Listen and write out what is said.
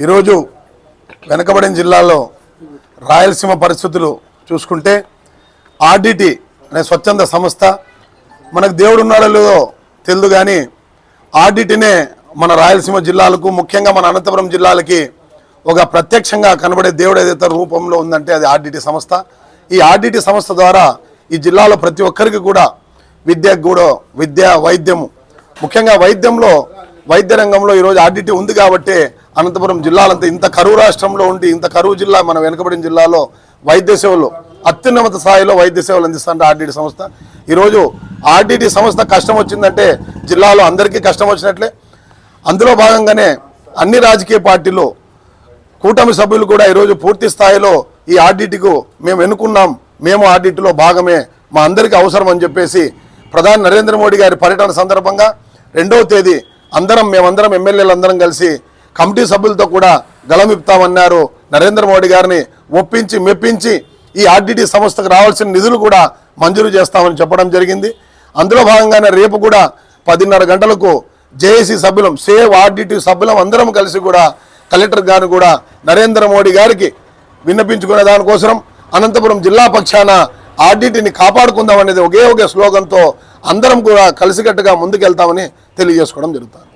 ఈరోజు వెనకబడిన జిల్లాలో రాయలసీమ పరిస్థితులు చూసుకుంటే ఆర్డిటి అనే స్వచ్ఛంద సంస్థ మనకు దేవుడు ఉన్నాడో లేదో తెలియదు కానీ ఆర్డిటినే మన రాయలసీమ జిల్లాలకు ముఖ్యంగా మన అనంతపురం జిల్లాలకి ఒక ప్రత్యక్షంగా కనబడే దేవుడు ఏదైతే రూపంలో ఉందంటే అది ఆర్డిటి సంస్థ. ఈ ఆర్డిటి సంస్థ ద్వారా ఈ జిల్లాలో ప్రతి ఒక్కరికి కూడా విద్యకు కూడా విద్య వైద్యము. ముఖ్యంగా వైద్యంలో వైద్య రంగంలో ఈరోజు ఆర్డిటి ఉంది కాబట్టి అనంతపురం జిల్లాలంతా ఇంత కరువు రాష్ట్రంలో ఉండి ఇంత కరువు జిల్లా మన వెనుకబడిన జిల్లాలో వైద్య సేవలు అత్యున్నత స్థాయిలో వైద్య సేవలు అందిస్తుంటే ఆర్డిటి సంస్థ. ఈరోజు ఆర్డీటీ సంస్థ కష్టం వచ్చిందంటే జిల్లాలో అందరికీ కష్టం వచ్చినట్లే. అందులో భాగంగానే అన్ని రాజకీయ పార్టీలు కూటమి సభ్యులు కూడా ఈరోజు పూర్తి స్థాయిలో ఈ ఆర్డీటీకు మేము ఎన్నుకున్నాం మేము ఆర్డిటిలో భాగమే మా అందరికీ అవసరం అని చెప్పేసి ప్రధాని నరేంద్ర మోడీ గారి పర్యటన సందర్భంగా రెండవ తేదీ అందరం మేమందరం ఎమ్మెల్యేలు అందరం కలిసి కమిటీ సభ్యులతో కూడా గళమిప్తామన్నారు. నరేంద్ర మోడీ గారిని ఒప్పించి మెప్పించి ఈ ఆర్డిటి సంస్థకు రావాల్సిన నిధులు కూడా మంజూరు చేస్తామని చెప్పడం జరిగింది. అందులో భాగంగానే రేపు కూడా పదిన్నర గంటలకు జేఏసీ సభ్యులం సేవ్ ఆర్డిటి సభ్యులం అందరం కలిసి కూడా కలెక్టర్ గారిని కూడా నరేంద్ర మోడీ గారికి విన్నపించుకునే దానికోసం అనంతపురం జిల్లా పక్షాన ఆర్డిటిని కాపాడుకుందాం అనేది ఒకే ఒకే స్లోగన్తో అందరం కూడా కలిసికట్టుగా ముందుకెళ్తామని తెలియజేసుకోవడం జరుగుతుంది.